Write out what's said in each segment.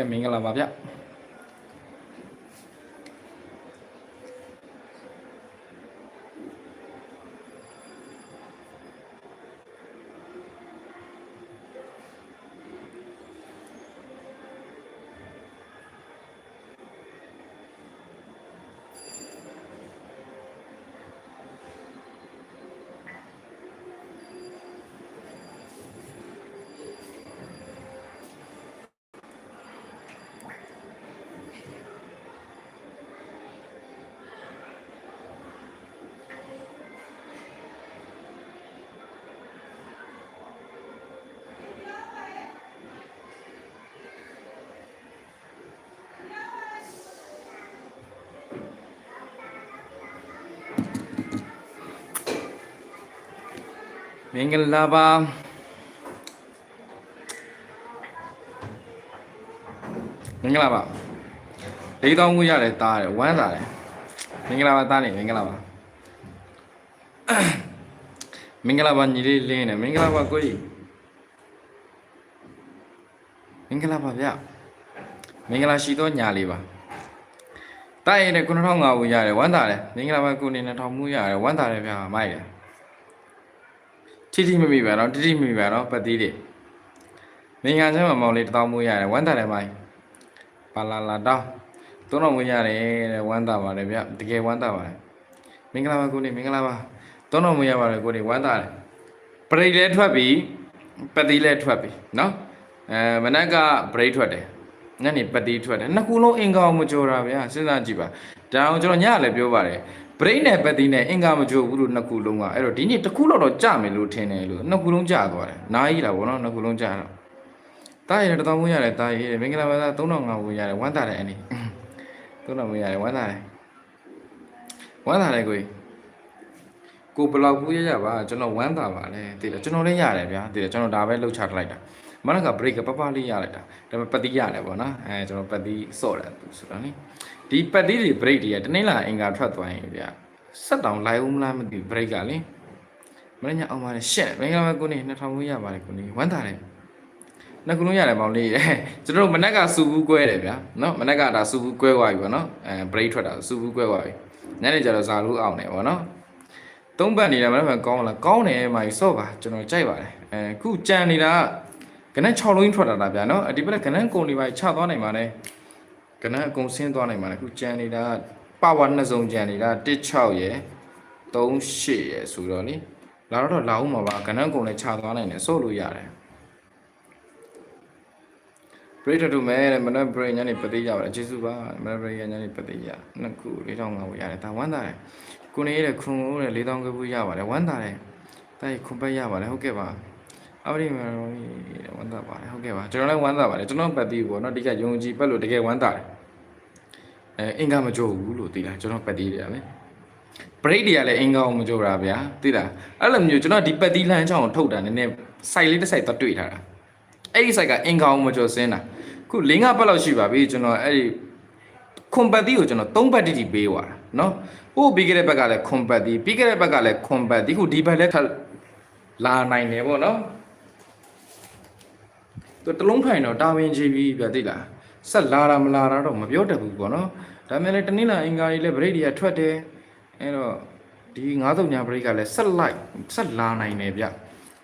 ဲမင်္ဂလာပါဗျ မင်္ဂလာပါမင်္ဂလာပါလေးတောင်းမှုရတယ်တားတယ်ဝမ်းသာတယ်မင်္ဂလာပါတားနေမင်္ဂလာပါမင်္ဂလာပါညီလေးလင်းနေမင်္ဂလာပါကိုကြီးမင်္ဂလာပါဗျမင်္ဂလာရှိသောညာလေးပါတားရင်လည်း9500ဝရတယ်ဝမ်းသာတယ်မင်္ဂလာပါကိုနေ2000မှုရတယ်ဝမ်းသာတယ်ဗျာမိုက်တယ် ထိထိမမိပါတော့တိတိမမိပါတော့ပတ်သေးတယ်မင်္ဂလာချမ်းမမောင်လေးတစ်တောင်းမိုးရတယ်ဝမ်းသာတယ်မိုင်းပါလာလာတောင်းသုံးတော်မိုးရတယ်တဲ့ဝမ်းသာပါတယ်ဗျတကယ်ဝမ်းသာပါတယ်မင်္ဂလာပါကိုနေမင်္ဂလာပါသုံးတော်မိုးရပါတယ်ကိုနေဝမ်းသာတယ်ပရိတ်လည်းထွက်ပြီပတ်သေးလည်းထွက်ပြီနော်အဲမနက်ကပရိတ်ထွက်တယ်ညနေပတ်သေးထွက်တယ်နှစ်ခုလုံးအင်္ဂါမကြော်တာဗျာစဉ်းစားကြည့်ပါဒါအောင်ကျွန်တော်ညလည်းပြောပါတယ် ပရိတ်နဲ့ပတ်သေးနဲ့အင်္ဂါမကြော်ဘူးလို့နှစ်ခုလုံးကအဲ့တော့ဒီနေ့တစ်ခုတော့တော့ကြမယ်လို့ထင်တယ်လို့နှစ်ခုလုံးကြသွားတယ်နားကြီးတာဗောနော်နှစ်ခုလုံးကြတော့တားရတဲ့တောင်းမရတယ်တားရမင်္ဂလာပါသား3500ဝင်ရတယ်ဝမ်းသာတယ်အနေ3500ဝင်ရတယ်ဝမ်းသာတယ်ဝမ်းသာတယ်ကိုကြီးကိုဘယ်လောက်ဘူးရရပါကျွန်တော်ဝမ်းသာပါလေတည်တယ်ကျွန်တော်လည်းရတယ်ဗျာတည်တယ်ကျွန်တော်ဒါပဲလှုပ်ချထားလိုက်တာမနက်က break ကပပလေးရလိုက်တာဒါပေမဲ့ပတ်တိရတယ်ဗောနော်အဲကျွန်တော်ပတ်တိစော့တယ်သူဆိုတော့နိ ဒီပတ်တိတွေ break တွေကတနေ့လာအင်္ဂါထွက်သွားရင်ဗျာဆက်တောင်လိုက်ဦးမလားမသိဘူး break ကလေမနေ့ညအောင်ပါလေရှက်မင်္ဂလာပါကိုနေ2000ဘူးရပါတယ်ကိုနေဝမ်းသာတယ်နှစ်ခုလုံးရတယ်မောင်လေးတဲ့ကျွန်တော်တို့မနက်ကစူဘူးကွဲတယ်ဗျာနော်မနက်ကဒါစူဘူးကွဲသွားပြီဗောနော်အဲ break ထွက်တာစူဘူးကွဲသွားပြီညနေကျတော့ဇာလို့အောင်တယ်ဗောနော်သုံးပတ်နေတယ်မနေ့ကကောင်းလားကောင်းတယ်မာကြီးစော့ပါကျွန်တော်ကြိုက်ပါတယ်အဲခုကြံနေတာကကနန်း6လုံးကြီးထွက်လာတာဗျာနော်အဒီဘက်ကကနန်းကုံတွေပါချသွားနိုင်ပါနဲ့ ကနန်းအကုန်ဆင်းသွားနိုင်ပါနဲ့ခုကြံနေတာပါဝါနှစ်စုံကြံနေတာ16ရယ်38ရယ်ဆိုတော့နိလာတော့လာအောင်မှာပါကနန်းကုံလည်းချသွားနိုင်တယ်စော့လို့ရတယ်ပရိသတ်တို့မဲတဲ့မနက်ပရိညနေပတိရပါတယ်ကျေးဇူးပါမနက်ပရိညနေပတိရနှစ်ခု4500ဝရတယ်ဒါဝမ်းသာတယ်ကိုနေရတဲ့ခွန်ကိုတဲ့၄000ကပူရပါတယ်ဝမ်းသာတယ်တိုက်ခွန်ပတ်ရပါတယ်ဟုတ်ကဲ့ပါ အပရိမေရောဝမ်းသာပါတယ်ဟုတ်ကဲ့ပါကျွန်တော်လည်းဝမ်းသာပါတယ်ကျွန်တော်ပတ်တီးပေါ့နော်ဒီကယုံကြည်ပတ်လို့တကယ်ဝမ်းသာတယ်အဲအင်္ဂါမကြိုးဘူးလို့သိလားကျွန်တော်ပတ်တီးတယ်ဗျပရိတ်တွေကလည်းအင်္ဂါကိုမကြိုးတာဗျာသိလားအဲ့လိုမျိုးကျွန်တော်ဒီပတ်တီးလမ်းချောင်းကိုထုတ်တာနည်းနည်းစိုက်လေးတစ်စိုက်တော့တွေ့ထားတာအဲ့ဒီစိုက်ကအင်္ဂါကိုမကြိုးစင်းတာခု၄၅ပတ်လောက်ရှိပါပြီကျွန်တော်အဲ့ဒီခွန်ပတ်တီးကိုကျွန်တော်၃ပတ်တိတိပေးသွားတာနော်ဟိုပြီးခဲ့တဲ့ဘက်ကလည်းခွန်ပတ်ဒီပြီးခဲ့တဲ့ဘက်ကလည်းခွန်ပတ်ဒီခုဒီဘက်လည်းထပ်လာနိုင်တယ်ပေါ့နော် သူတလုံးထိုင်တော့တာဝန်ကြီးပြီပြသိလားဆက်လာတာမလာတာတော့မပြောတတ်ဘူးပေါ့နော်ဒါမှလည်းတနင်္လာအင်္ဂါကြီးလည်းဗရိတ်တွေကထွက်တယ်အဲ့တော့ဒီ90ညာဗရိတ်ကလည်းဆက်လိုက်ဆက်လာနိုင်တယ်ဗျ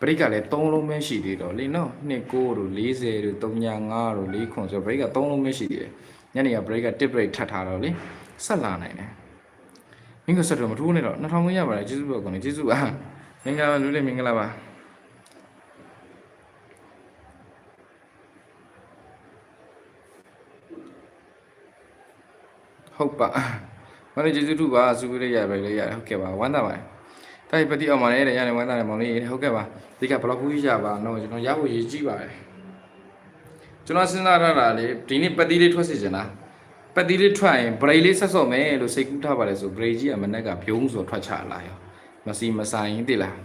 ဗရိတ်ကလည်း3လုံးပဲရှိသေးတော့လေနော်2 9တို့40တို့3ညာ5တို့4ခွန်ဆိုဗရိတ်က3လုံးပဲရှိသေးတယ်ညနေကဗရိတ်က1ဗရိတ်ထပ်ထားတော့လေဆက်လာနိုင်တယ်မင်းကဆက်တော့မထိုးနဲ့တော့2000ဝင်ရပါတယ်ကျေးဇူးပါကောင်းနေကျေးဇူးပါမင်္ဂလာပါလူလေးမင်္ဂလာပါ ဟုတ်ပါမလေးကျေးဇူးတူပါစူးလေးရပဲလေးရတယ်ဟုတ်ကဲ့ပါဝမ်းသာပါတယ်တိုက်ပတိအောင်ပါလေတဲ့ရတယ်ဝမ်းသာတယ်မောင်လေးဟုတ်ကဲ့ပါဒီကဘလောက်ဘူးရပါတော့ကျွန်တော်ရဖို့ရည်ကြည့်ပါတယ်ကျွန်တော်စဉ်းစားရတာလေဒီနေ့ပတိလေးထွက်စီချင်တာပတ်တီးလေးထွက်ရင်ဘရိတ်လေးဆက်စော့မယ်လို့စိတ်ကူးထားပါလေဆိုဘရိတ်ကြီးကမနက်ကပြုံးဆိုထွက်ချလာရောမစီမဆိုင်တိလား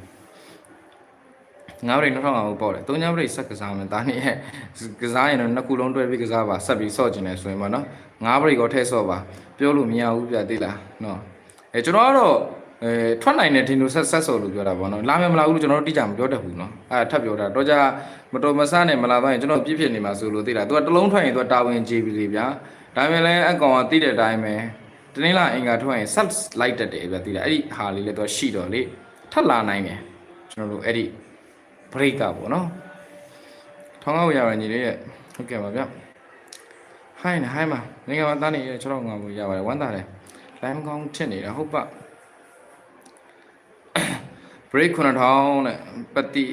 ငါးဘရိတ်2500ကိုပေါ့တယ်သုံးညဘရိတ်ဆက်ကစားမယ်ဒါနဲ့ကစားရင်တော့နှစ်ခုလုံးတွဲပြီးကစားပါဆက်ပြီးစော့ကျင်တယ်ဆိုရင်ပေါ့နော် ငါးဘရိတ်ကိုထည့်စော့ပါပြောလို့မရဘူးပြတိလားနော်အဲကျွန်တော်ကတော့အဲထွက်နိုင်တဲ့ထင်လို့ဆက်ဆက်ဆိုလို့ပြောတာပေါ့နော်လာမယ်မလာဘူးလို့ကျွန်တော်တို့တိကျမပြောတတ်ဘူးနော်အဲထပ်ပြောတာတော့ကြမတော်မဆနဲ့မလာတော့ရင်ကျွန်တော်ပြစ်ဖြစ်နေမှာဆိုလို့သိတာသူကတလုံးထွက်ရင်သူကတာဝန်ကြီးပြီလေဗျာဒါပေမဲ့လည်းအကောင်ကသိတဲ့အတိုင်းပဲတနင်္လာအင်္ဂါထွက်ရင်ဆက်လိုက်တတ်တယ်ဗျာသိတာအဲ့ဒီဟာလေးလည်းသူကရှိတော့လေထပ်လာနိုင်တယ်ကျွန်တော်တို့အဲ့ဒီ break ကပေါ့နော်ထောင်းကောက်ရရညီလေးရဲ့ဟုတ်ကဲ့ပါဗျာ ဟိုင်းနေဟိုင်းမှာငင်္ဂါမသားနေရဲ့6တော့ငါကိုရပါတယ်ဝမ်းသာတယ်လိုင်းကောင်းထစ်နေတာဟုတ်ပါ break 9000တဲ့ပတိ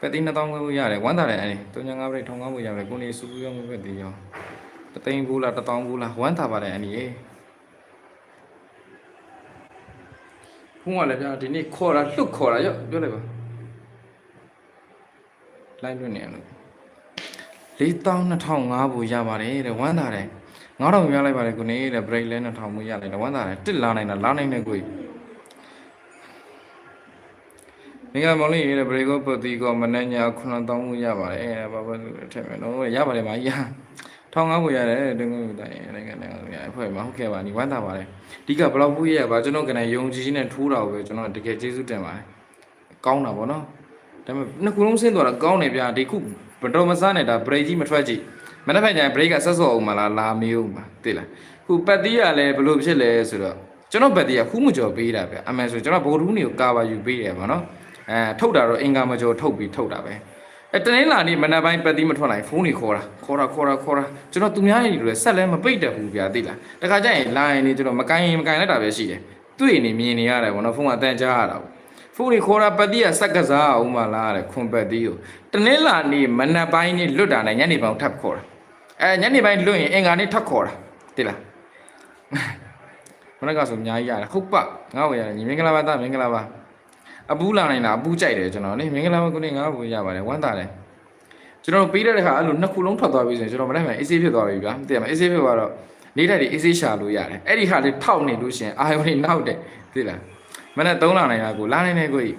ပတိ2000ကိုရတယ်ဝမ်းသာတယ်အဲ့ဒီ35 break ထောင်းကောင်းကိုရတယ်ကိုနေစူးရောမပဲတည်ရောတသိန်းဘူးလား1000ဘူးလားဝမ်းသာပါတယ်အဲ့ဒီရေဖုန်းကလည်းဗျာဒီနေ့ခေါ်တာလှုပ်ခေါ်တာရော့ပြောလိုက်ပါလိုက်လွတ်နေရလို့ 4205ဘူရပါတယ်တဲ့ဝမ်းသာတယ်9000ရလိုက်ပါတယ်ကိုနေတဲ့ break လဲ2000ဘူရလိုက်တယ်ဝမ်းသာတယ်တစ်လာနိုင်တာလာနိုင်တယ်ကိုကြီးမင်္ဂလာမောင်လေးရဲ့ break ကိုပတ်တီကောမနေ့ည9000ဘူရပါတယ်အဲဘာဘာထည့်မယ်နော်ရပါတယ်မကြီး1500ဘူရတယ်တကယ်ကိုတိုင်နိုင်ငံနိုင်ငံရအဖွဲ့မှာဟုတ်ကဲ့ပါညီဝမ်းသာပါတယ်ဒီကဘလောက်ဘူးရပါကျွန်တော်ကနေယုံကြည်ခြင်းနဲ့ထိုးတာကိုပဲကျွန်တော်တကယ်ကျေးဇူးတင်ပါတယ်ကောင်းတာဗောနော်ဒါပေမဲ့နှစ်ခုလုံးဆင်းသွားတာကောင်းတယ်ဗျာဒီခု ဘတော်မစားနဲ့ဒါ break ကြီးမထွက်ကြည့်မနေ့ကကျရင် break ကဆက်စော့အောင်မလားလာမေးအောင်ပါသိလားခုပတ်တီးကလည်းဘလို့ဖြစ်လဲဆိုတော့ကျွန်တော်ပတ်တီးကခူးမကျော်ပေးတာဗျာအမှန်ဆိုကျွန်တော်ဘိုလ်ထူးနေကိုကာပါယူပေးတယ်ဗောနော်အဲထုတ်တာတော့အင်္ဂါမကျော်ထုတ်ပြီးထုတ်တာပဲအဲတနင်္လာနေ့မနက်ပိုင်းပတ်တီးမထွက်နိုင်ဖုန်းတွေခေါ်တာခေါ်တာခေါ်တာခေါ်တာကျွန်တော်သူများနေလို့ဆက်လဲမပိတ်တတ်ဘူးဗျာသိလားတခါကျရင် line နေကျွန်တော်မကိုင်းရင်မကိုင်းလိုက်တာပဲရှိတယ်တွေ့နေမြင်နေရတယ်ဗောနော်ဖုန်းကအတန်ကြားရတာဗော ဖူရီခေါ်တာပတိကစက်ကစားအောင်မလားတဲ့ခွန်ပတိကိုတနင်္လာနေ့မနက်ပိုင်းနေ့လွတ်တာနဲ့ညနေပိုင်းထပ်ခေါ်တာအဲညနေပိုင်းလွတ်ရင်အင်္ဂါနေ့ထပ်ခေါ်တာတိလားမနက်ကဆိုအများကြီးရတယ်ဟုတ်ပငါ့ဝယ်ရတယ်ညီမင်္ဂလာပါသားမင်္ဂလာပါအပူးလာနိုင်တာအပူးကြိုက်တယ်ကျွန်တော်လေမင်္ဂလာပါကိုနေငါ့ဝယ်ရပါတယ်ဝမ်းသာတယ်ကျွန်တော်ပေးတဲ့ခါအဲ့လိုနှစ်ခုလုံးထွက်သွားပြီဆိုရင်ကျွန်တော်မနေ့ကအေးဆေးဖြစ်သွားပြီဗျာသိရမလားအေးဆေးဖြစ်သွားတော့နေတဲ့ဒီအေးဆေးရှာလို့ရတယ်အဲ့ဒီခါလေးထောက်နေလို့ရှရင်အာယုန်နေနောက်တယ်သိလား မနေ့3လနိုင်တာကိုလာနိုင်တယ်ကိုကြီး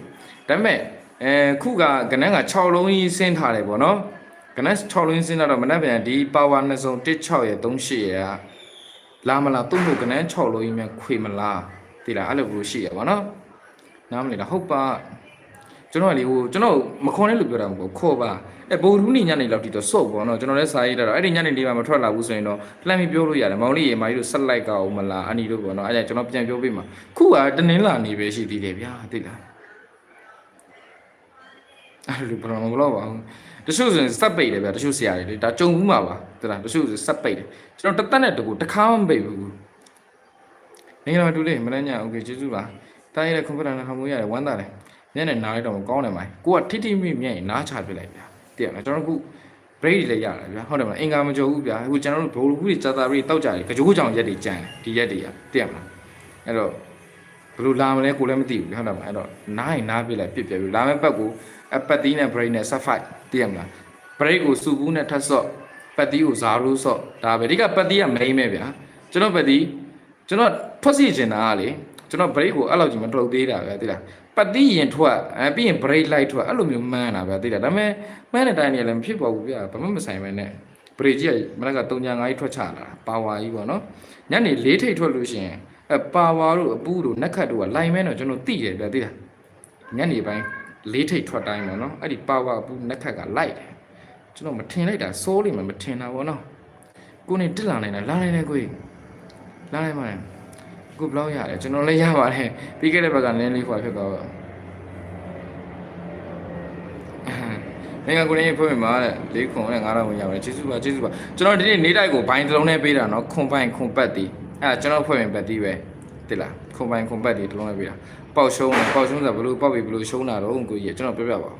ဒါပေမဲ့အဲခုကကနန်းက6လုံးကြီးဆင်းထားတယ်ပေါ့နော်ကနန်း6လုံးကြီးဆင်းလာတော့မနေ့ပြန်ဒီ power နှစ်စုံ16ရဲ့38ရဲ့ကလာမလားသူ့မို့ကနန်း6လုံးကြီးမြန်ခွေမလားသိလားအဲ့လိုလိုရှိရပါနော်နားမလည်တာဟုတ်ပါ ကျွန်တော်ကလေဟိုကျွန်တော်မခွန်နဲ့လို့ပြောတာမဟုတ်ဘူးခေါ်ပါအဲဘိုလ်ထူးနေညနေလောက်ထိတော့စော့ပေါ့နော်ကျွန်တော်လည်းစာရေးတာတော့အဲ့ဒီညနေလေးမှမထွက်လာဘူးဆိုရင်တော့လှမ်းပြီးပြောလို့ရတယ်မောင်လေးရေမာကြီးတို့ဆက်လိုက်ကောအောင်မလားအနီတို့ပေါ့နော်အဲ့ဒါကျွန်တော်ပြန်ပြောပေးမှာခုကတနင်္လာနေပဲရှိသေးတယ်ဗျာသိလားအဲ့လိုဘယ်လိုမလို့ပါဘူးတချို့ဆိုရင်စက်ပိတ်တယ်ဗျာတချို့ဆရာတွေလေဒါကြုံဘူးမှာပါသိလားတချို့ဆိုစက်ပိတ်တယ်ကျွန်တော်တသက်နဲ့တကူတစ်ခါမှမပိတ်ဘူးမင်္ဂလာပါတူလေးမနေ့ညโอเคကျေးဇူးပါတားရတဲ့ကွန်ပျူတာနဲ့ဟောမှုရတယ်ဝမ်းသာတယ် မျက်နှာနားလိုက်တော့ကောင်းတယ်မိုင်းကိုကထိထိမိမြက်ရင်နားချပြလိုက်ဗျာတည်ရမလားကျွန်တော်ခု break တွေလည်းရတယ်ဗျာဟုတ်တယ်မလားအင်္ဂါမကြုံဘူးဗျာအခုကျွန်တော်တို့ဘိုလ်ဘူးတွေကြာတာပြီးတောက်ကြတယ်ကြိုးကြောင်ရက်တွေကြမ်းတယ်ဒီရက်တွေကတည်ရမလားအဲ့တော့ဘယ်လိုလာမလဲကိုလည်းမသိဘူးဟုတ်တယ်မလားအဲ့တော့နားရင်နားပြလိုက်ပြစ်ပြပြီးလာမယ့်ဘက်ကိုအပတ်တီးနဲ့ break နဲ့ set fight တည်ရမလား break ကိုစူဘူးနဲ့ထပ်ဆော့ပတ်တီးကိုဇာရိုးဆော့ဒါပဲဒီကပတ်တီးက main ပဲဗျာကျွန်တော်ပတ်တီးကျွန်တော်ထွက်စီချင်တာကလေ ကျွန်တော် break ကိုအဲ့လောက်ကြီးမတုတ်သေးတာပဲသိလားပတ်တိရင်ထွက်အဲပြီးရင် break လိုက်ထွက်အဲ့လိုမျိုးမှန်းတာပဲသိလားဒါပေမဲ့မှန်းတဲ့တိုင်းနေလည်းမဖြစ်ပါဘူးဗျာဘာမှမဆိုင်ပဲနဲ့ break ကြီးကမနက်က3ညာ5ကြီးထွက်ချလာတာပါဝါကြီးပေါ့နော်ညနေ၄ထိပ်ထွက်လို့ရှိရင်အဲပါဝါတို့အပူးတို့နက်ခတ်တို့ကလိုင်မဲတော့ကျွန်တော်သိတယ်ဗျာသိလားညနေပိုင်း၄ထိပ်ထွက်တိုင်းပေါ့နော်အဲ့ဒီပါဝါအပူးနက်ခတ်ကလိုက်တယ်ကျွန်တော်မထင်လိုက်တာစိုးလိမ့်မယ်မထင်တာပေါ့နော်ကိုနေတက်လာနိုင်တယ်လာနိုင်တယ်ကိုကြီးလာနိုင်ပါတ ယ်ခုဘလောက်ရတယ်ကျွန်တော်လည်းရပါတယ်ပြီးခဲ့တဲ့ဘက်ကနည်းလေးခွာဖြစ်သွားပါမင်္ဂလာကိုနေဖွင့်မှာတဲ့လေးခွန်နဲ့ငါးတော့ဝင်ရပါတယ်ကျေးဇူးပါကျေးဇူးပါကျွန်တော်ဒီနေ့နေတိုက်ကိုဘိုင်းတစ်လုံးနဲ့ပေးတာနော်ခွန်ပိုင်ခွန်ပတ်တီးအဲ့ဒါကျွန်တော်ဖွင့်ရင်ပတ်တီးပဲတိလားခွန်ပိုင်ခွန်ပတ်တီးတစ်လုံးနဲ့ပေးတာပေါက်ရှုံးတယ်ပေါက်ရှုံးဆိုဘယ်လိုပေါက်ပြီဘယ်လိုရှုံးတာတော့ကိုကြီးကျွန်တော်ပြောပြပါဦး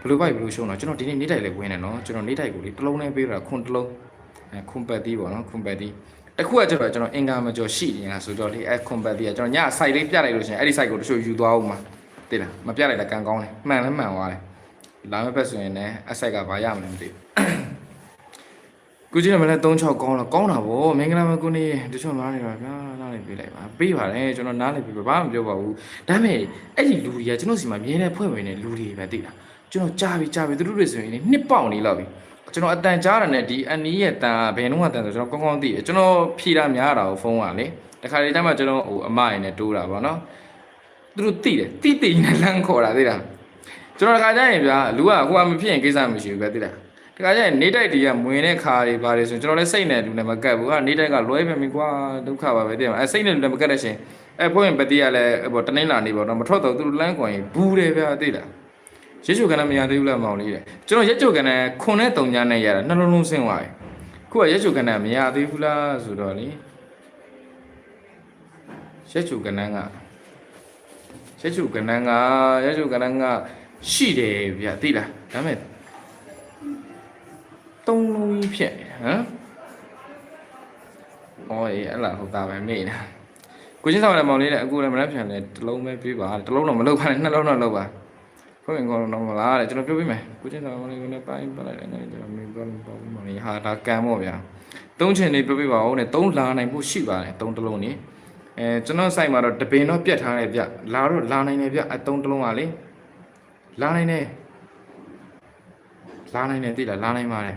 ဘယ်လိုပိုက်ဘယ်လိုရှုံးတာကျွန်တော်ဒီနေ့နေတိုက်လေးဝင်တယ်နော်ကျွန်တော်နေတိုက်ကိုလေတစ်လုံးနဲ့ပေးတာခွန်တစ်လုံးအဲခွန်ပတ်တီးပေါ့နော်ခွန်ပတ်တီး တခုကကျတော့ကျွန်တော်အင်္ဂါမကျော်ရှိနေတာဆိုတော့လေအဲကွန်ပတ်တီကကျွန်တော်ည site လေးပြလိုက်လို့ရှိရင်အဲ့ဒီ site ကိုတချို့ယူသွားအောင်မှာသိလားမပြလိုက်တာကံကောင်းတယ်မှန်လည်းမှန်သွားတယ်လာမယ့်ဘက်ဆိုရင်လည်းအ site ကဘာရမလဲမသိဘူးကုကြီးကမလည်း36ကောင်းလားကောင်းတာဗောမင်္ဂလာပါကုနေတချို့နားနေပါဗျာနားနေပေးလိုက်ပါပေးပါတယ်ကျွန်တော်နားနေပေးပါဘာမှမပြောပါဘူးဒါပေမဲ့အဲ့ဒီလူတွေကကျွန်တော်စီမှာမြဲတဲ့ဖွဲ့ဝင်တဲ့လူတွေပဲသိလားကျွန်တော်ကြားပြီကြားပြီသူတို့တွေဆိုရင်နှစ်ပေါက်နေလောက်ပြီ ကျွန်တော်အတန်ကြားရတယ်နဲ့ဒီအန်နီရဲ့တန်ကဘယ်နှုန်းကတန်ဆိုကျွန်တော်ကောင်းကောင်းသိတယ်ကျွန်တော်ဖြေတာများတာကိုဖုန်းကလေတခါလေတည်းမှကျွန်တော်ဟိုအမရင်းနဲ့တိုးတာပေါ့နော်သူတို့သိတယ်တိတိနဲ့လမ်းခေါ်တာသိလားကျွန်တော်တခါကျရင်ဗျာလူကဟိုကမဖြစ်ရင်ကိစ္စမရှိဘူးပဲသိလားတခါကျရင်နေတိုက်တွေကမွင်တဲ့ခါတွေပါတယ်ဆိုရင်ကျွန်တော်လည်းစိတ်နဲ့လူနဲ့မကတ်ဘူးကနေတိုက်ကလွဲပဲမိကွာဒုက္ခပါပဲသိလားအဲစိတ်နဲ့လူနဲ့မကတ်တဲ့ရှင်အဲဖွင့်ပတိကလည်းဟိုတနင်္လာနေ့ပေါ့နော်မထွက်တော့သူတို့လမ်းခေါ်ရင်ဘူးတယ်ဗျာသိလား ရက်ချုပ်ကနမရသေးဘူးလားမောင်လေးတဲ့ကျွန်တော်ရက်ချုပ်ကနခွန်နဲ့တုံညာနဲ့ရတာနှလုံးလုံးဆင်းသွားပြီခုကရက်ချုပ်ကနမရသေးဘူးလားဆိုတော့လေရက်ချုပ်ကနကရက်ချုပ်ကနကရက်ချုပ်ကနကရှိတယ်ဗျသိလားဒါမဲ့တုံးလုံးကြီးဖြစ်နေဟမ်အော်အေးအဲ့လားဟုတ်တာပဲမေ့နေကိုချင်းဆောင်ရမောင်လေးတဲ့အခုလည်းမနှက်ပြန်လဲတစ်လုံးပဲပြေးပါတစ်လုံးတော့မလုပ်ပါနဲ့နှလုံးတော့လုပ်ပါ ဖွင့်ကောင်းတော့မလားတဲ့ကျွန်တော်ပြောပြမယ်ကိုချင်းတော်မလေးကိုလည်းပိုင်းပလိုက်တယ်နဲ့ကျွန်တော်မင်းပြောလို့ပေါ့မလေးဟာဒါကံပေါ့ဗျာသုံးချင်နေပြောပြပါဦးနဲ့သုံးလာနိုင်ဖို့ရှိပါတယ်သုံးတစ်လုံးနေအဲကျွန်တော်စိုက်မှာတော့တပင်တော့ပြတ်ထားတယ်ဗျလာတော့လာနိုင်တယ်ဗျအဲသုံးတစ်လုံးကလေလာနိုင်တယ်လာနိုင်တယ်သိလားလာနိုင်ပါတယ်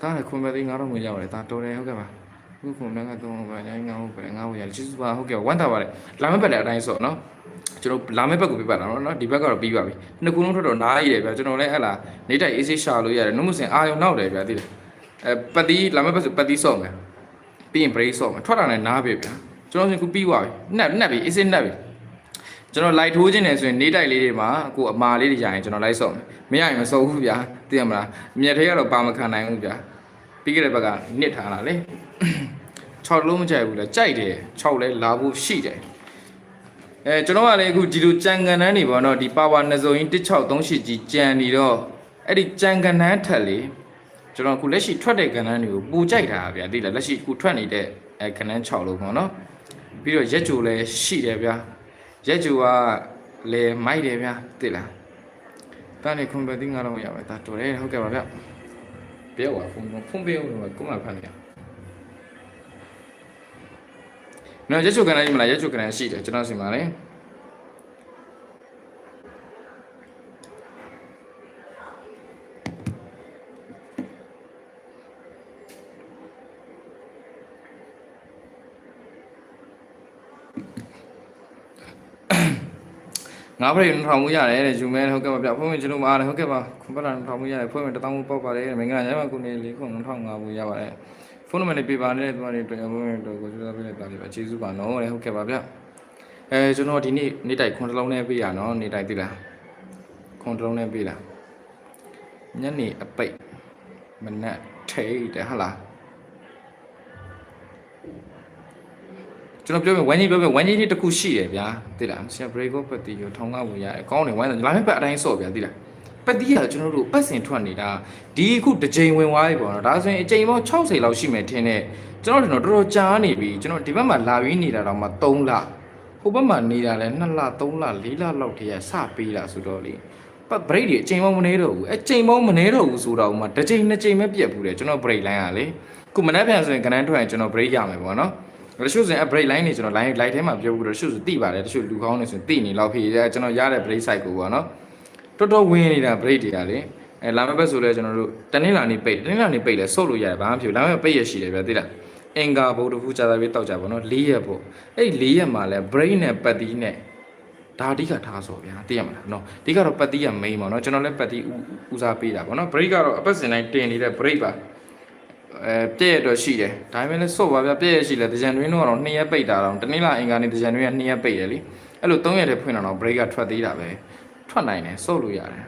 ဒါလည်းခွန်ပဲသိငါတော့မရောက်တယ်ဒါတော်တယ်ဟုတ်ကဲ့ပါ ခုခုလည်းကတော့ဘာလဲငါဟုတ်ပဲငါဟုတ်ရချစ်စပါဟုတ်ကဲ့ဝမ်းသာပါတယ်လာမယ့်ပတ်လည်းအတိုင်းဆိုတော့နော်ကျွန်တော်လာမယ့်ဘက်ကိုပြပါတာနော်ဒီဘက်ကတော့ပြီးပါပြီနှစ်ခုလုံးထွက်တော့နားရည်တယ်ဗျာကျွန်တော်လည်းဟဲ့လားနေတိုက်အေးဆေးရှာလို့ရတယ်နှုတ်မစင်အာယုံနောက်တယ်ဗျာသိတယ်အဲပတ်တီးလာမယ့်ဘက်ဆိုပတ်တီးဆော့မယ်ပြီးရင် break ဆော့မယ်ထွက်တာနဲ့နားပြီဗျာကျွန်တော်စင်ခုပြီးသွားပြီနှက်နှက်ပြီအေးဆေးနှက်ပြီကျွန်တော် light ထိုးခြင်းတယ်ဆိုရင်နေတိုက်လေးတွေမှာအခုအမာလေးတွေရရင်ကျွန်တော် light ဆော့မယ်မရရင်မဆော့ဘူးဗျာသိရမလားမြက်ထဲကတော့ပါမခံနိုင်ဘူးဗျာပြီးခဲ့တဲ့ဘက်ကနစ်ထားတာလေ 6လုံးမကြိုက်ဘူးလေကြိုက်တယ်6လဲလာဖို့ရှိတယ်အဲကျွန်တော်ကလည်းအခုဒီလိုကြံကန်တန်းနေပေါ့နော်ဒီပါဝါနှစ်စုံကြီး1638ကြီးကြံနေတော့အဲ့ဒီကြံကန်တန်းထက်လေကျွန်တော်အခုလက်ရှိထွက်တဲ့ကန်တန်းတွေကိုပူကြိုက်တာဗျာသိလားလက်ရှိအခုထွက်နေတဲ့အဲကန်တန်း6လို့ပေါ့နော်ပြီးတော့ရက်ကြိုလည်းရှိတယ်ဗျာရက်ကြိုကလည်းမိုက်တယ်ဗျာသိလားတာနေခွန်ပဲတင်းငါတော့ရပါဒါတော်တယ်ဟုတ်ကဲ့ပါဗျပြောပါဖုန်းဖုန်းပြောတော့ကိုမဖမ်းနေ နော်ရက်ချိုကန်လည်းမလားရက်ချိုကန်လည်းရှိတယ်ကျွန်တော်စီမှာလေငါးဖရိထောင်မှုရတယ်တဲ့ယူမဲဟုတ်ကဲ့ပါဗျဖွင့်ဝင်ကျွန်တော်မှာဟုတ်ကဲ့ပါခွန်ပလာထောင်မှုရတယ်ဖွင့်ဝင်တထောင်မှုပေါက်ပါတယ်မင်္ဂလာညမကုနေလေးခွန်2005ဘူးရပါတယ် ဖုန်းနံပါတ်လေးပေးပါနဲ့ဒီမှာနေတွေ့ဖွင့်ဝင်တော့ကိုကျေးဇူးပေးလိုက်ပါလိမ့်ပါကျေးဇူးပါနော်တဲ့ဟုတ်ကဲ့ပါဗျအဲကျွန်တော်ဒီနေ့နေတိုက်ခွန်တစ်လုံးနဲ့ပေးရနော်နေတိုက်သိလားခွန်တစ်လုံးနဲ့ပေးလားညနေအပိတ်မနက်ထိတ်တယ်ဟုတ်လားကျွန်တော်ပြောမယ်ဝမ်းကြီးပြောမယ်ဝမ်းကြီးလေးတစ်ခုရှိတယ်ဗျာသိလားဆရာ break up ပတ်တီကိုထောင်ကဝင်ရတယ်ကောင်းတယ်ဝမ်းတယ်လာမယ့်ပတ်အတိုင်းဆော့ဗျာသိလား ပတ်တီကကျွန်တော်တို့ပတ်စင်ထွက်နေတာဒီအခုတစ်ချိန်ဝင်သွားပြီပေါ့နော်ဒါဆိုရင်အချိန်ပေါင်း60လောက်ရှိမယ်ထင်တယ်ကျွန်တော်တို့တော်တော်ကြာနေပြီကျွန်တော်ဒီဘက်မှာလာပြီးနေတာတော့မှ3လဟိုဘက်မှာနေတာလဲ2လ3လ4လလောက်တည်းရစပေးတာဆိုတော့လေပတ် break တွေအချိန်ပေါင်းမနေတော့ဘူးအချိန်ပေါင်းမနေတော့ဘူးဆိုတော့မှတစ်ချိန်နှစ်ချိန်ပဲပြတ်ဘူးတယ်ကျွန်တော် break line ကလေခုမနေ့ပြန်ဆိုရင်ကနန်းထွက်ရင်ကျွန်တော် break ရမယ်ပေါ့နော်တချို့ဆိုရင် break line တွေကျွန်တော် line line ထဲမှာပြောပြီးတော့တချို့ဆိုတိပါတယ်တချို့လူကောင်းနေဆိုရင်တိနေလောက်ဖြစ်ရဲကျွန်တော်ရတဲ့ break site ကိုပေါ့နော် တော်တော်ဝင်နေတာ break တွေကလေအဲလာမယ့်ဘက်ဆိုလဲကျွန်တော်တို့တနင်္လာနေ့ပိတ်တနင်္လာနေ့ပိတ်လဲဆုတ်လို့ရတယ်ဘာမှမဖြစ်ဘူးလာမယ့်ပိတ်ရရှိတယ်ဗျသိလားအင်္ဂါဘုဒ္ဓဖူးကြာသာပြီးတောက်ကြပါတော့၄ရက်ပေါ့အဲ့၄ရက်မှာလဲ break နဲ့ပတ်တီးနဲ့ဒါအဓိကထားဆိုဗျာသိရမလားနော်အဓိကတော့ပတ်တီးက main ပေါ့နော်ကျွန်တော်လည်းပတ်တီးဦးစားပေးတာပေါ့နော် break ကတော့အပတ်စဉ်တိုင်းတင်နေတဲ့ break ပါအဲပြည့်ရတော့ရှိတယ်ဒါပေမဲ့လည်းစော့ပါဗျပြည့်ရရှိလဲတကြံတွင်းတော့တော့2ရက်ပိတ်တာတော့တနေ့လာအင်္ဂါနေ့တကြံတွင်းက2ရက်ပိတ်တယ်လीအဲ့လို3ရက်တည်းဖွင့်တော့ break ကထွက်သေးတာပဲ ထွက်နိုင်တယ်စော့လို့ရတယ်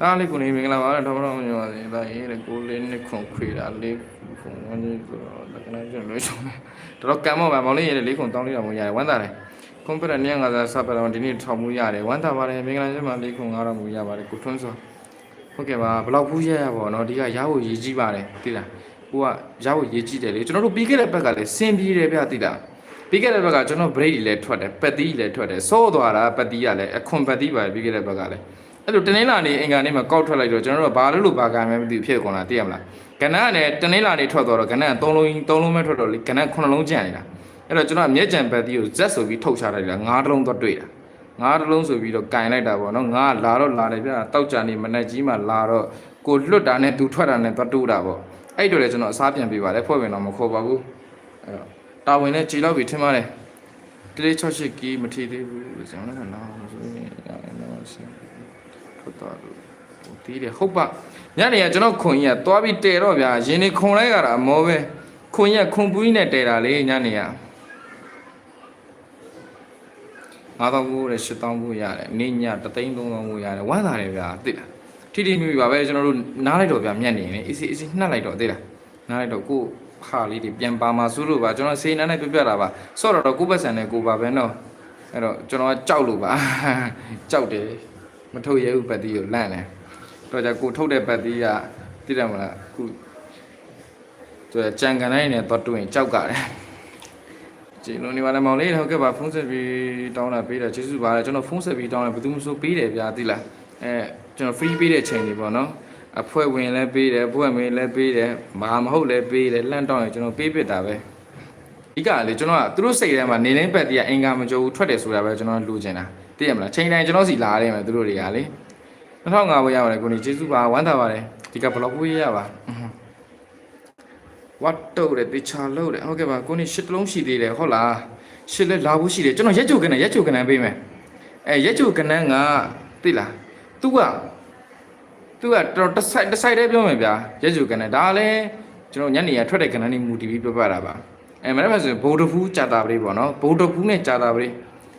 ဒါလေးကိုနေမင်္ဂလာပါတော့တော့ညောပါစေဒါရေးလေကိုလေးနှစ်ခွန်ခွေတာလေးခွန်ဝန်းကြီးဆိုတော့တကယ်ကျွန်တော်လွှဲဆုံးတယ်တော့ကံမောပါမောင်လေးရေးလေလေးခွန်တောင်းလေးတော့မရတယ်ဝမ်းသာတယ်ကွန်ပျူတာ950စပတ်တော့ဒီနေ့ထောင်မှုရတယ်ဝမ်းသာပါတယ်မင်္ဂလာရှင်မလေးခွန်900မူရပါတယ်ကိုထွန်းစောဟုတ်ကဲ့ပါဘယ်လောက်ဖူးရရပါတော့ဒီကရဖို့ရေးကြီးပါတယ်သိလားကိုကရဖို့ရေးကြီးတယ်လေကျွန်တော်တို့ပြီးခဲ့တဲ့ဘက်ကလည်းစင်ပြေတယ်ဗျသိလား ပြီးခဲ့တဲ့ဘက်ကကျွန်တော် break တွေလည်းထွက်တယ်ပတ်တီးလည်းထွက်တယ်စောသွားတာပတ်တီးကလည်းအခွန်ပတ်တီးပါပြီးခဲ့တဲ့ဘက်ကလည်းအဲ့လိုတနင်္လာနေ့အင်္ဂါနေ့မှာကောက်ထွက်လိုက်တော့ကျွန်တော်တို့ကဘာလို့လို့ဘာကံမဲမသိဘူးဖြစ်ကုန်တာသိရမလားကဏ္ဍကလည်းတနင်္လာနေ့ထွက်သွားတော့ကဏ္ဍက3လုံး3လုံးပဲထွက်တော့လေကဏ္ဍ9လုံးကျန်နေတာအဲ့တော့ကျွန်တော်ကမျက်ကြံပတ်တီးကိုဇက်ဆိုပြီးထုတ်ချလိုက်တာ9လုံးတော့တွေ့တာငါးတစ်လုံးဆိုပြီးတော့ကင်လိုက်တာပေါ့နော်ငါကလာတော့လာတယ်ဗျာတောက်ကြနေမနဲ့ကြီးမှလာတော့ကိုလွတ်တာနဲ့သူထွက်တာနဲ့သွားတူးတာပေါ့အဲ့တို့လည်းကျွန်တော်အစားပြန်ပေးပါတယ်ဖွဲ့ဝင်တော့မခေါ်ပါဘူးအဲ့တော့ တာဝန်နဲ့ကြည်လောက်ပြီထင်ပါတယ်368ကီးမထီသေးဘူးကျွန်တော်လည်းနားမဆိုရင်ရတယ်တော့ဆင်ထွက်သွားလို့ဟိုတီးတယ်ဟုတ်ပါညနေကကျွန်တော်ခွန်ကြီးကသွားပြီးတဲတော့ဗျာရင်းနေခွန်လိုက်ရတာအမောပဲခွန်ကြီးကခွန်ပူးကြီးနဲ့တဲတာလေညနေက9000ဘူးတဲ့8000ဘူးရတယ်နေ့ည3သိန်း3000ဘူးရတယ်ဝမ်းသာတယ်ဗျာသိလားထိထိမိမိပါပဲကျွန်တော်တို့နားလိုက်တော့ဗျာမျက်နေနေအေးစီအေးစီနှက်လိုက်တော့သိလားနားလိုက်တော့ကို ဟာလေးတွေပြန်ပါမှာစိုးလို့ပါကျွန်တော်စေးနားနဲ့ပြပြတာပါဆော့တော့တော့ကိုပတ်စံနဲ့ကိုပါပဲနော်အဲ့တော့ကျွန်တော်ကကြောက်လို့ပါကြောက်တယ်မထုတ်ရဲဘူးပတ်တီးကိုလန့်တယ်တော့ကြကိုထုတ်တဲ့ပတ်တီးကသိတယ်မလားခုသူကြံကန်တိုင်းနဲ့တော့တွင်ကြောက်ကတယ်ကြည်လုံးနေပါလေမောင်လေးဟုတ်ကဲ့ပါဖုန်းဆက်ပြီးတောင်းတာပေးတယ်ကျေးဇူးပါတယ်ကျွန်တော်ဖုန်းဆက်ပြီးတောင်းတယ်ဘယ်သူမှဆိုပေးတယ်ဗျာသိလားအဲကျွန်တော် free ပေးတဲ့ချိန်တွေပေါ့နော် အဖွဲ့ဝင်လည်းပေးတယ်ဘွဲ့မင်းလည်းပေးတယ်မာမဟုတ်လည်းပေးတယ်လှမ်းတောင်းရင်ကျွန်တော်ပေးပစ်တာပဲဒီကလေကျွန်တော်ကသူတို့စိတ်ထဲမှာနေလင်းပတ်တည်းကအင်္ဂါမကြိုးထွက်တယ်ဆိုတာပဲကျွန်တော်လူချင်တာသိရမလားချိန်တိုင်းကျွန်တော်စီလာရတယ်မယ်သူတို့တွေကလေ2005ဘွေးရပါတယ်ကိုနေကျေးဇူးပါဝမ်းသာပါတယ်ဒီကဘလော့ဘွေးရပါအင်းဝတ်တော့တယ်တေချာလို့တယ်ဟုတ်ကဲ့ပါကိုနေရှစ်တလုံးရှိသေးတယ်ဟုတ်လားရှစ်လက်လာဖို့ရှိတယ်ကျွန်တော်ရက်ချုပ်ကနေရက်ချုပ်ကနေပေးမယ်အဲရက်ချုပ်ကနေကသိလား तू က तू ကတော်တစ်ဆိုင်တစ်ဆိုင်တည်းပြောမယ်ဗျာရက်ချုပ်ကနေဒါလည်းကျွန်တော်ညနေရထွက်တဲ့ကနေနေမူတီဗီပြပတာပါအဲမနေ့ကဆိုရင်ဘိုးတဖူးကြာတာပလေးပေါ့နော်ဘိုးတဖူးနဲ့ကြာတာပလေး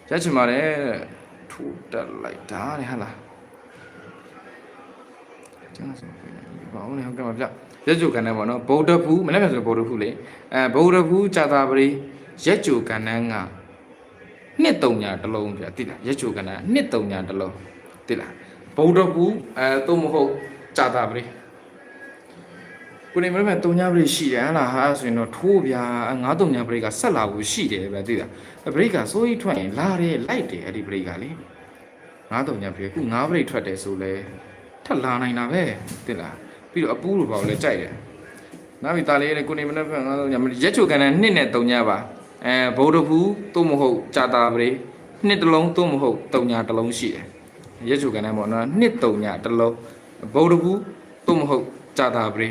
ရက်ချင်ပါတယ်ထူတက်လိုက်တာလေဟာလားကျွန်တော်ဆိုဘာလို့လဲဟုတ်ကဲ့ပါဗျရက်ကြိုကန်တန်းပေါ့နော်ဗုဒ္ဓဘူးမနေ့ကဆိုဗုဒ္ဓဘူးလေအဲဗုဒ္ဓဘူးဇာတာပရိရက်ကြိုကန်တန်းကနှစ်တုံညာတစ်လုံးဗျတိလားရက်ကြိုကန်တန်းနှစ်တုံညာတစ်လုံးတိလား ဗုဒ္ဓဘူးအဲသို့မဟုတ်ဇာတာပရိကိုနေမင်းမတုံညာပရိရှိတယ်ဟလားဟာဆိုရင်တော့ထိုးဗျာငါးတုံညာပရိကဆက်လာဘူးရှိတယ်ဗျတိလားပရိကစိုးကြီးထွက်ရင်လာတယ်လိုက်တယ်အဲ့ဒီပရိကလေငါးတုံညာပရိခုငါးပရိထွက်တယ်ဆိုလဲထပ်လာနိုင်တာပဲတိလားပြီးတော့အပူးလိုပါကိုလည်းကြိုက်တယ်နောက်ပြီးသားလေးလည်းကိုနေမနေ့ကငါတို့ညမရက်ချိုကန်တဲ့နှစ်နဲ့3ညပါအဲဗုဒ္ဓဘူးသို့မဟုတ်ကြာတာပရိနှစ်တစ်လုံးသို့မဟုတ်3ညတစ်လုံးရှိတယ် ရက်ချိုကန်တဲ့ပေါ့နော်နှစ်3ညတစ်လုံးဗုဒ္ဓဘူးသို့မဟုတ်ကြာတာပရိ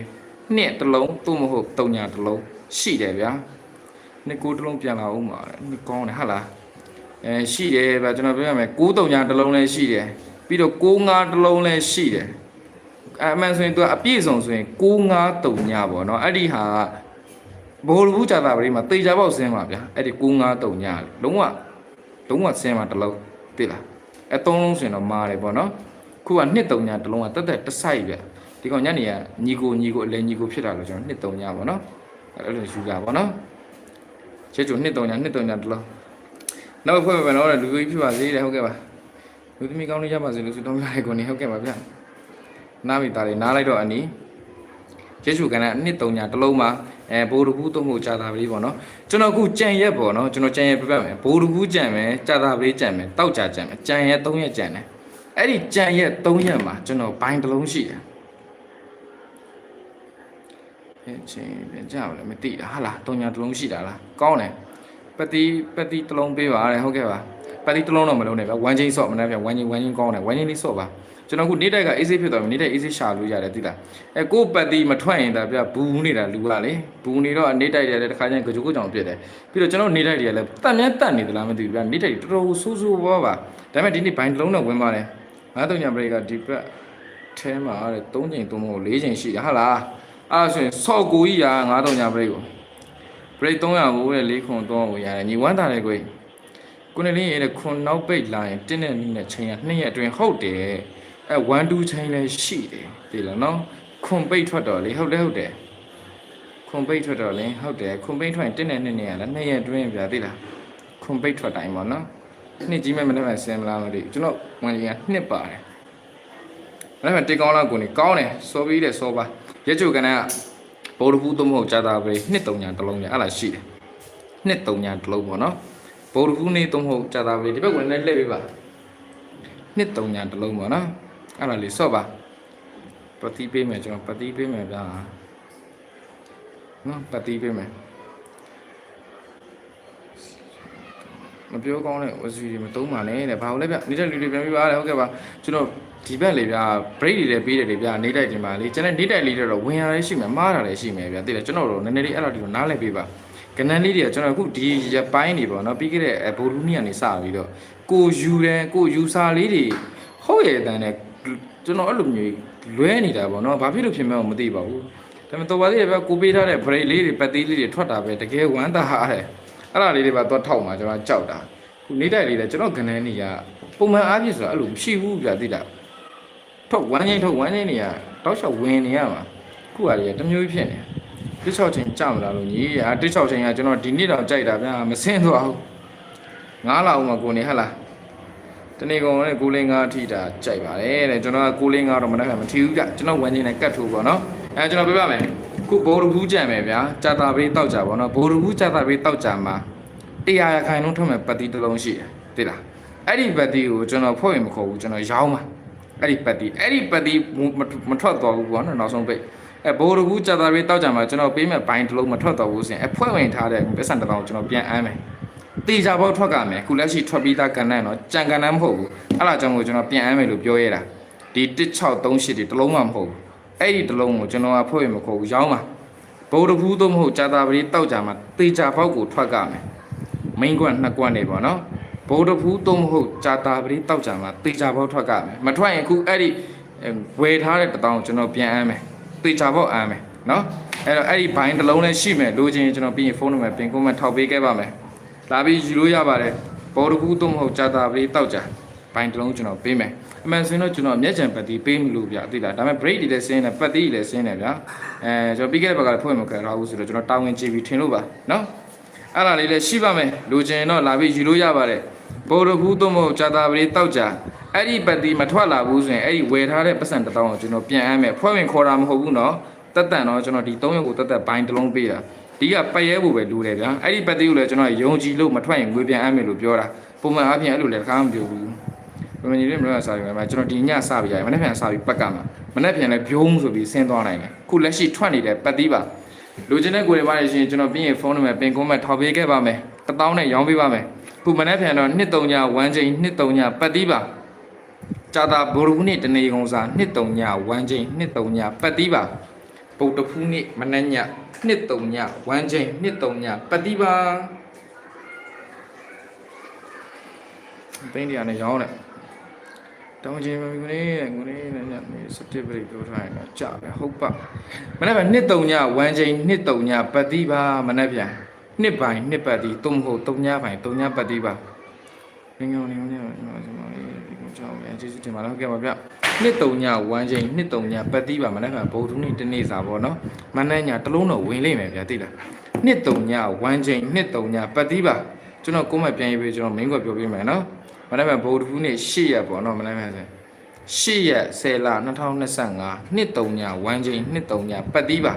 နှစ်တစ်လုံးသို့မဟုတ်3ညတစ်လုံးရှိတယ်ဗျာနှစ်ကိုတစ်လုံးပြန်လာအောင်ပါလေနှစ်ကောင်းတယ်ဟာလားအဲရှိတယ်ဗျာကျွန်တော်ပြောရမယ်9 3ညတစ်လုံးလည်းရှိတယ်ပြီးတော့9 5တစ်လုံးလည်းရှိတယ်အမှန်ဆိုရင်သူကအပြည့်စုံဆိုရင်653ညပေါ့နော်အဲ့ဒီဟာဘိုလ်ဘူးကြာတာပရိမှာတေချာပေါက်ဆင်းပါဗျာအဲ့ဒီ653ညလုံးဝလုံးဝဆင်းမှာတစ်လုံးသိလား အဲသုံးလုံးဆိုရင်တော့မာတယ်ပေါ့နော်ခုကနှစ်3ညတစ်လုံးကတက်တက်တစ်ဆိုင်ဗျဒီကောင်ညနေကညီကိုညီကိုအလဲညီကိုဖြစ်တာလို့ကျွန်တော်နှစ်3ညပေါ့နော်အဲ့လိုယူကြပါနော်ချေချူနှစ်3ညနှစ်3ညတစ်လုံးနောက်ဖွဲ့ပဲနော်လူကြီးဖြစ်ပါစေတဲ့ဟုတ်ကဲ့ပါလူသမီးကောင်းလေးရပါစေလို့ဆုတောင်းရတယ်ကိုနေဟုတ်ကဲ့ပါဗျာနားမိသားလေးနားလိုက်တော့အနီယေရှုကနအနှစ်3ညာတစ်လုံးမှာ အဲဘိုးတကူသုံးဖို့ကြာတာပလေးပေါ့နော်ကျွန်တော်အခုကြံရက်ပေါ့နော်ကျွန်တော်ကြံရက်ပြပတ်မယ်ဘိုးတကူကြံမယ်ကြာတာပလေးကြံမယ်တောက်ကြကြံမယ်ကြံရက်3ရက်ကြံတယ်အဲ့ဒီကြံရက်3ရက်မှာကျွန်တော်ဘိုင်းတစ်လုံးရှိတယ်အဲချင်းပြန်ကြပါလေမသိတာဟာလား3ညာတစ်လုံးရှိတာလားကောင်းတယ်ပတိပတိတစ်လုံးပေးပါရဟုတ်ကဲ့ပါပတိတစ်လုံးတော့မလုံးနဲ့ဗျဝမ်းချင်းဆော့မနှက်ဗျဝမ်းချင်းဝမ်းချင်းကောင်းတယ်ဝမ်းချင်းလေးဆော့ပါ ကျွန်တော်ခုနေတိုက်ကအေးဆေးဖြစ်သွားပြီနေတိုက်အေးဆေးရှာလို့ရတယ်သိလားအဲကို့ပတ်တီမထွက်ရင်ဒါပြဘူးနေတာလူကလေဘူးနေတော့နေတိုက်တယ်လည်းတစ်ခါကျရင်ကြိုးကြောင်ပြစ်တယ်ပြီးတော့ကျွန်တော်နေတိုက်တွေကလည်းတန်မြတ်တန်နေသလားမသိဘူးဗျနေတိုက်တော်တော်ဆိုးဆိုးဘောပါဒါပေမဲ့ဒီနေ့ဘိုင်းတစ်လုံးတော့ဝင်ပါတယ်ငါးတုံညာဘရိတ်ကဒီဘက်ထဲမှာတဲ့၃ချိန်၃မို့၄ချိန်ရှိတယ်ဟာလားအဲ့ဒါဆိုရင်ဆော့ကိုကြီးရာငါးတုံညာဘရိတ်ကိုဘရိတ်300ဘူးတဲ့၄ခွန်300ကိုရတယ်ညီဝမ်းတာလေကိုကိုနေလေးရဲ့ခွန်နောက်ပိတ်လာရင်တင်းတဲ့နည်းနဲ့ချိန်ရ2ရက်အတွင်းဟုတ်တယ် အဲ1 2ချိန်လည်းရှိတယ်ဒီလားနော်ခွန်ပိတ်ထွက်တော့လေဟုတ်တယ်ဟုတ်တယ်ခွန်ပိတ်ထွက်တော့လေဟုတ်တယ်ခွန်ပိတ်ထွက်ရင်တင်းတဲ့နည်းနဲ့ရလား2ရက်အတွင်းပြသိလားခွန်ပိတ်ထွက်တိုင်းပေါ့နော်နှစ်ကြီးမဲ့မနေ့ကဆင်မလားမသိဘူးကျွန်တော်ဝင်ကြီးကနှစ်ပါတယ်မနေ့ကတေကောင်းလောက်ကိုနေကောင်းတယ်စောပြီးတယ်စောပါရက်ချုပ်ကနေကဘိုးတပူးသုံးမဟုတ်ကြာတာပဲနှစ်3ညာတစ်လုံးညာအဲ့လားရှိတယ်နှစ်3ညာတစ်လုံးပေါ့နော်ဗုဒ္ဓဘူးနေ့သုံးဟုတ်ကြာတာပဲဒီဘက်ဝင်လည်းလှည့်ပေးပါနှစ်3ညာတစ်လုံးပေါ့နော် အဲ့ဒါလေးစော့ပါပတိပေးမယ်ကျွန်တော်ပတိပေးမယ်ဗျာနော်ပတိပေးမယ်မပြောကောင်းတဲ့ဝစီတွေမသုံးပါနဲ့တဲ့ဘာလို့လဲဗျနေတဲ့လူတွေပြန်ပြီးပါလေဟုတ်ကဲ့ပါကျွန်တော်ဒီဘက်လေဗျာ break တွေလည်းပေးတယ်လေဗျာနေတိုက်တင်ပါလေကျွန်တော်နေတိုက်လေးတွေတော့ဝင်ရလည်းရှိမယ်မှားတာလည်းရှိမယ်ဗျာသိတယ်ကျွန်တော်တို့နည်းနည်းလေးအဲ့လိုဒီကိုနားလည်ပေးပါကနန်းလေးတွေကကျွန်တော်အခုဒီရပိုင်းနေပေါ့နော်ပြီးခဲ့တဲ့ဘိုလ်လူနီကနေစပြီးတော့ကိုယူတယ်ကိုယူစာလေးတွေဟုတ်ရဲ့တန်းနဲ့ ကျွန်တော်အဲ့လိုမျိုးလွဲနေတာပေါ့နော်ဘာဖြစ်လို့ဖြစ်မှန်းမသိပါဘူးဒါပေမဲ့တော်ပါသေးတယ်ဗျာကိုပေးထားတဲ့ break လေးတွေပတ်သေးလေးတွေထွက်တာပဲတကယ်ဝမ်းသာရတယ်အဲ့ဒါလေးတွေပါတော့ထောက်မှာကျွန်တော်ကြောက်တာခုနေတိုက်လေးလည်းကျွန်တော်ကနန်းနေရပုံမှန်အားဖြင့်ဆိုတာအဲ့လိုမရှိဘူးဗျာသိလားထုတ်ဝမ်းချင်းထုတ်ဝမ်းချင်းနေရတောက်လျှောက်ဝင်နေရမှာခုကလေးကတစ်မျိုးဖြစ်နေတစ်ချောက်ချင်းကြမလားလို့ညီအာတစ်ချောက်ချင်းကကျွန်တော်ဒီနေ့တော့ကြိုက်တာဗျာမစင်းသွားဘူးငားလာအောင်မကိုနေဟဟလား တနေ့ကောင်နဲ့ကိုလေးငါးထိတာကြိုက်ပါတယ်တဲ့ကျွန်တော်ကကိုလေးငါးတော့မနေ့ကမထီဘူးကြကျွန်တော်ဝမ်းချင်းနဲ့ကတ်ထိုးပေါ့နော်အဲကျွန်တော်ပြပါမယ်ခုဘိုးရဘူးကြံမယ်ဗျာကြာတာပေးတောက်ကြပေါ့နော်ဘိုးရဘူးကြာတာပေးတောက်ကြမှာတရားရခိုင်လုံးထွက်မဲ့ပတ်တီတစ်လုံးရှိတယ်သိလားအဲ့ဒီပတ်တီကိုကျွန်တော်ဖွဲ့ရင်မခေါ်ဘူးကျွန်တော်ရောင်းမှာအဲ့ဒီပတ်တီအဲ့ဒီပတ်တီမထွက်သွားဘူးပေါ့နော်နောက်ဆုံးပိတ်အဲဘိုးရဘူးကြာတာရေးတောက်ကြမှာကျွန်တော်ပေးမဲ့ဘိုင်းတစ်လုံးမထွက်သွားဘူးဆိုရင်အဖွဲ့ဝင်ထားတဲ့ပတ်စံတစ်တောင်ကျွန်တော်ပြန်အမ်းမယ် တေချာဘောက်ထွက်ကမယ်ခုလက်ရှိထွက်ပြီးသားကန်နန်းတော့ကြံကန်နန်းမဟုတ်ဘူးအဲ့ဒါကြောင့်မို့ကျွန်တော်ပြန်အမ်းမယ်လို့ပြောရတာဒီ1638ဒီတစ်လုံးမှမဟုတ်ဘူးအဲ့ဒီတစ်လုံးကိုကျွန်တော်ကဖွဲ့ဝင်မခေါ်ဘူးရောင်းပါဘိုးရဘူးသို့မဟုတ်ကြာတာရေးတောက်ကြမှာတေချာဘောက်ကိုထွက်ကမယ်မိန်ကွန်းနှစ်ကွန်းနေပေါ့နော်ဗုဒ္ဓဖူးသုံးမဟုတ်ဂျာတာပရိတောက်ကြမှာတေချာဘောက်ထွက်ကမယ်မထွက်ရင်အခုအဲ့ဒီဝယ်ထားတဲ့တတောင်ကျွန်တော်ပြန်အမ်းမယ်တေချာဘောက်အမ်းမယ်နော်အဲ့တော့အဲ့ဒီဘိုင်းတစ်လုံးလည်းရှိမယ်လိုချင်ရင်ကျွန်တော်ပြီးရင်ဖုန်းနံပါတ်ပင်ကွန်မန့်ထောက်ပေးခဲ့ပါမယ် လာပြီးယူလို့ရပါတယ်ဘောတကူသို့မဟုတ်ကြာတာပေးတောက်ကြဘိုင်တလုံးကျွန်တော်ပေးမယ်အမှန်ဆိုရင်တော့ကျွန်တော်မျက်ကြံပတ်တီးပေးမလို့ဗျသိလားဒါပေမဲ့ break တွေလည်းဆင်းတယ်ပတ်တီးတွေလည်းဆင်းတယ်ဗျအဲကျွန်တော်ပြီးခဲ့တဲ့ဘက်ကလည်းဖွင့်မကြရဘူးဆိုတော့ကျွန်တော်တာဝန်ကြည့်ပြီးထင်လို့ပါနော်အဲ့ဒါလေးလည်းရှိပါမယ်လိုချင်တော့လာပြီးယူလို့ရပါတယ်ဘောရဘူးသို့မဟုတ်ဂျာတာပရိတောက်ကြအဲ့ဒီပတ်တီမထွက်လာဘူးဆိုရင်အဲ့ဒီဝယ်ထားတဲ့ပတ်စံတစ်တောင်းကိုကျွန်တော်ပြန်အမ်းမယ်ဖွဲ့ဝင်ခေါ်တာမဟုတ်ဘူးနော်တက်တန်တော့ကျွန်တော်ဒီ၃ရုပ်ကိုတက်တက်ဘိုင်းတစ်လုံးပေးတာ ဒီကပတ်ရဲဖို့ပဲလူတယ်ဗျာအဲ့ဒီပတ်တီကိုလည်းကျွန်တော်ယုံကြည်လို့မထွက်ရင်ငွေပြန်အမ်းမယ်လို့ပြောတာပုံမှန်အားဖြင့်အဲ့လိုလည်းတစ်ခါမှမပြောဘူးပုံမှန်ကြီးလေးမလို့စားပြီးမှာကျွန်တော်ဒီညစပြီးရတယ်မနေ့ပြန်စပြီးပတ်ကမှာမနေ့ပြန်လည်းပြုံးဆိုပြီးဆင်းသွားနိုင်တယ်ခုလက်ရှိထွက်နေတဲ့ပတ်တီပါလူချင်းတဲ့ကိုယ်တွေပါလို့ရှိရင်ကျွန်တော်ပြီးရင်ဖုန်းနံပါတ်ပင်ကွန်မန့်ထောက်ပေးခဲ့ပါမယ်။တစ်တောင်းနဲ့ရောင်းပေးပါမယ်။ခုမနေ့ပြန်တော့2 3ည1ချိန်2 3ညပတ်တီးပါ။ကြာတာဘိုလ်ဘူးနေ့တနေကုန်စာ2 3ည1ချိန်2 3ညပတ်တီးပါ။ ပုတ်တဖူးနေ့မနေ့ည2 3ည1ချိန်2 3ညပတ်တီးပါ။သိန်းတရားနဲ့ရောင်းတယ်။တောင်းချင်းမကူနေကူနေနဲ့ညနေစတစ်ပရိပြောထားရင်တော့ကြာပဲဟုတ်ပါမနေ့ကနှစ်တုံည1ချိန်နှစ်တုံညပတ်တိပါမနေ့ပြန်နှစ်ပိုင်းနှစ်ပတ်တိတုံဟုတ်တုံညပိုင်းတုံညပတ်တိပါငငုံနေနေကျွန်တော်ဒီကို ကြောက်ပဲကျေးဇူးတင်ပါတော့ကြပါဗျနှစ်တုံည1ချိန်နှစ်တုံညပတ်တိပါမနေ့ကဗုဒ္ဓနေ့တနေ့စာပေါ့နော်မနေ့ညတလုံးတော့ဝင်လိမ့်မယ်ဗျာသိလားနှစ်တုံည1ချိန်နှစ်တုံညပတ်တိပါကျွန်တော်ကိုယ်မှပြန်ရေးပေးကျွန်တော်မင်းကပြောပြမယ်နော်မနေ့ကဗုဒ္ဓဘူးနေ့8ရက်ပေါ့နော်မနေ့ကဆို8ရက်10လ2025နှစ်3ည1ချိန်နှစ်3ညပတ်တီးပါ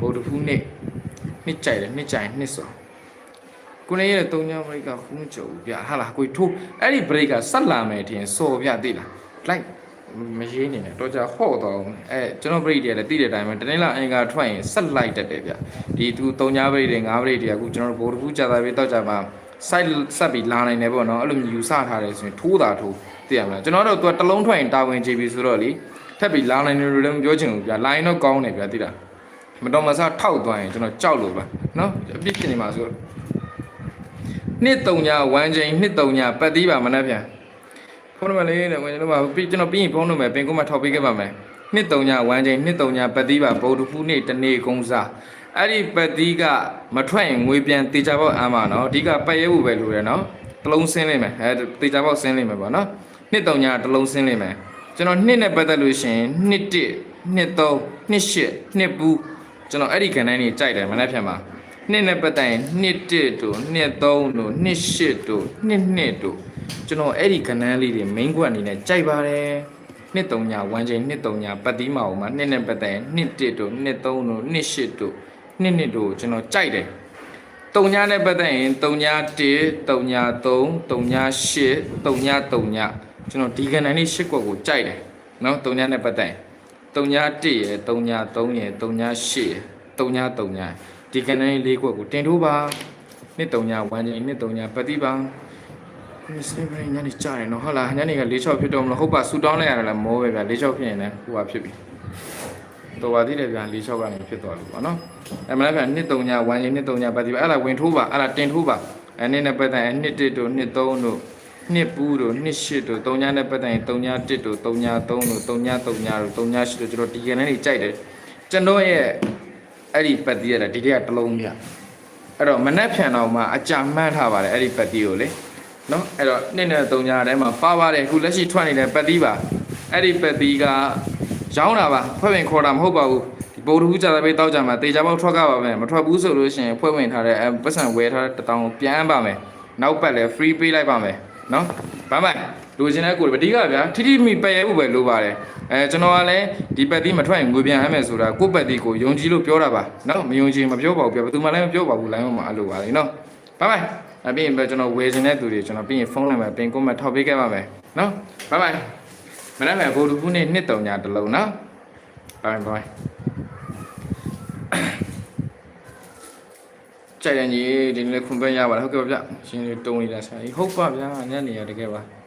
ဗုဒ္ဓဘူးနေ့နှစ်ကြိုက်တယ်နှစ်ကြိုက်နှစ်စော ကိုနေရဲ့3ည break ကခုမကြုံဘူးဗျဟာလားကိုထိုးအဲ့ဒီ break ကဆက်လာမယ်ထင်စော်ဗျသိလား like မရေးနေနဲ့တော့ကြဟော့တော့အဲကျွန်တော် break တွေလည်းတိတဲ့အတိုင်းပဲတနေ့လာအင်္ဂါထွက်ရင်ဆက်လိုက်တတ်တယ်ဗျဒီသူ3ည break တွေ5 break တွေအခုကျွန်တော်ဗုဒ္ဓဘူးကြာတာပဲတောက်ကြပါ site ဆက်ပြီးလာနိုင်တယ်ပေါ့နော်အဲ့လိုမျိုးယူဆထားတယ်ဆိုရင်ထိုးတာထိုးသိရမလားကျွန်တော်တို့သူကတစ်လုံးထွက်ရင်တာဝန်ကြည့်ပြီဆိုတော့လေထပ်ပြီးလာနိုင်တယ်လို့လည်းမပြောချင်ဘူးဗျာ line တော့ကောင်းတယ်ဗျာသိလားမတော်မဆထောက်သွားရင်ကျွန်တော်ကြောက်လို့ပါနော်အပြစ်ဖြစ်နေမှာဆိုတော့ နှစ်တုံညာ1ချိန်နှစ်တုံညာပတ်သေးပါမနှက်ပြန်ဖုန်းနံပါတ်လေးနဲ့ဝင်ကျွန်တော်ပါပြီးကျွန်တော်ပြီးရင်ဖုန်းနံပါတ်ပင်ကုန်းမှာထောက်ပေးခဲ့ပါမယ်နှစ်တုံညာ1ချိန်နှစ်တုံညာပတ်သေးပါဗုဒ္ဓဖူးနေ့တနေ့ကုန်းစားအဲ့ဒီပတ်သီးကမထွက်ရင်ငွေပြန်တေချာပေါက်အမ်းပါနော်အဓိကပတ်ရဲဖို့ပဲလိုတယ်နော်တစ်လုံးဆင်းလိမ့်မယ်အဲတေချာပေါက်ဆင်းလိမ့်မယ်ပေါ့နော်နှစ်တုံညာတစ်လုံးဆင်းလိမ့်မယ်ကျွန်တော်နှစ်နဲ့ပတ်သက်လို့ရှိရင်နှစ်တစ်နှစ်သုံးနှစ်ရှစ်နှစ်ပူးကျွန်တော်အဲ့ဒီခန်းတိုင်းကြီးကြိုက်တယ်မနေ့ဖြန်မှာ နှစ်နဲ့ပတ်သက်ရင်နှစ်တစ်တို့နှစ်သုံးတို့နှစ်ရှစ်တို့နှစ်နှစ်တို့ကျွန်တော်အဲ့ဒီခန်းတန်းလေးတွေ main ကွက်အနေနဲ့ကြိုက်ပါတယ်နှစ်တုံညာ1ချိန်နှစ်တုံညာပတ်တီးမအောင်မှာနှစ်နဲ့ပတ်သက်ရင်နှစ်တစ်တို့နှစ်သုံးတို့နှစ်ရှစ်တို့နှစ်နှစ်တို့ကျွန်တော်ကြိုက်တယ်တုံညာနဲ့ပတ်သက်ရင်တုံညာ1တုံညာ3တုံညာ8တုံညာတုံညာကျွန်တော်ဒီကဏ္ဍလေး၈ကွက်ကိုကြိုက်တယ်နော်တုံညာနဲ့ပတ်သက်ရင်တုံညာ1ရယ်တုံညာ3ရယ်တုံညာ8ရယ်တုံညာတုံညာ ဒီကဏ္ဍလေး၄ကွက်ကိုတင်ထိုးပါနှစ်တုံညာ1ချိန်နှစ်တုံညာပတ်တိပါမစင်းပြညနေကြားတယ်နော်ဟုတ်လားညနေက၄6ဖြစ်တော့မလို့ဟုတ်ပါဆူတောင်းလိုက်ရတယ်လားမိုးပဲဗျာ၄6ဖြစ်ရင်လည်းဟိုပါဖြစ်ပြီတော်ပါသေးတယ်ဗျာ၄6ကနေဖြစ်သွားလို့ပေါ့နော်အဲမလားဗျာနှစ်3ည1ရင်နှစ်3ညပတ်ဒီပါအဲ့ဒါဝင်ထိုးပါအဲ့ဒါတင်ထိုးပါအဲနှစ်နဲ့ပတ်တိုင်းနှစ်1တို့နှစ်3တို့နှစ်ပူးတို့နှစ်8တို့3ညနဲ့ပတ်တိုင်း3ည1တို့3ည3တို့3ည3ညတို့3ည8တို့ကျွန်တော်ဒီကနေ့နေကြိုက်တယ်ကျွန်တော်ရဲ့ အဲ့ဒီပတ်တီးရတာဒီတည်းကတစ်လုံးဗျာအဲ့တော့မနှက်ဖြန်တော်မှာအကြမှန်းထားပါတယ်အဲ့ဒီပတ်တီးကိုလေနော်အဲ့တော့နှစ်နဲ့သုံးညာထဲမှာပါပါတယ်အခုလက်ရှိထွက်နေတဲ့ပတ်တီးပါအဲ့ဒီပတ်တီးကရောင်းတာပါဖွဲ့ဝင်ခေါ်တာမဟုတ်ပါဘူးဒီပိုတူးကြတဲ့ဘေးတောက်ကြမှာတေချာပေါက်ထွက်ကြပါမယ်မထွက်ဘူးဆိုလို့ရှိရင်ဖွဲ့ဝင်ထားတဲ့အဲပတ်စံဝယ်ထားတဲ့တတောင်ကိုပြန်ပါမယ်နောက်ပတ်လည်း free ပေးလိုက်ပါမယ်နော်ဘာမှ လိုချင်တဲ့ကိုယ်အဓိကဗျာထိထိမိပယ်ရဖို့ပဲလိုပါတယ်အဲကျွန်တော်ကလည်းဒီပတ်တီးမထွက်ရင်ငွေပြန်အမ်းမယ်ဆိုတာကိုယ့်ပတ်တီးကိုယုံကြည်လို့ပြောတာပါနော်မယုံကြည်မပြောပါဘူးဗျာဘယ်သူမှလည်းမပြောပါဘူးလိုင်းမှာအဲ့လိုပါလေနော်ဘိုင်ဘိုင်အပြင်ပဲကျွန်တော်ဝယ်ချင်တဲ့သူတွေကျွန်တော်ပြီးရင်ဖုန်းနံပါတ်ပင်ကွန်မန့်ထောက်ပေးခဲ့ပါမယ်နော်ဘိုင်ဘိုင်မနေ့ကဘိုလ်လူခုနေ့နှစ်တုံညာတစ်လုံးနော်ဘိုင်ဘိုင်ကြိုက်တယ်ညီဒီနေ့ခွန်ပဲရပါလားဟုတ်ကဲ့ပါဗျရှင်တုံနေတာဆိုင်ဟုတ်ပါဗျာညနေရတကယ်ပါ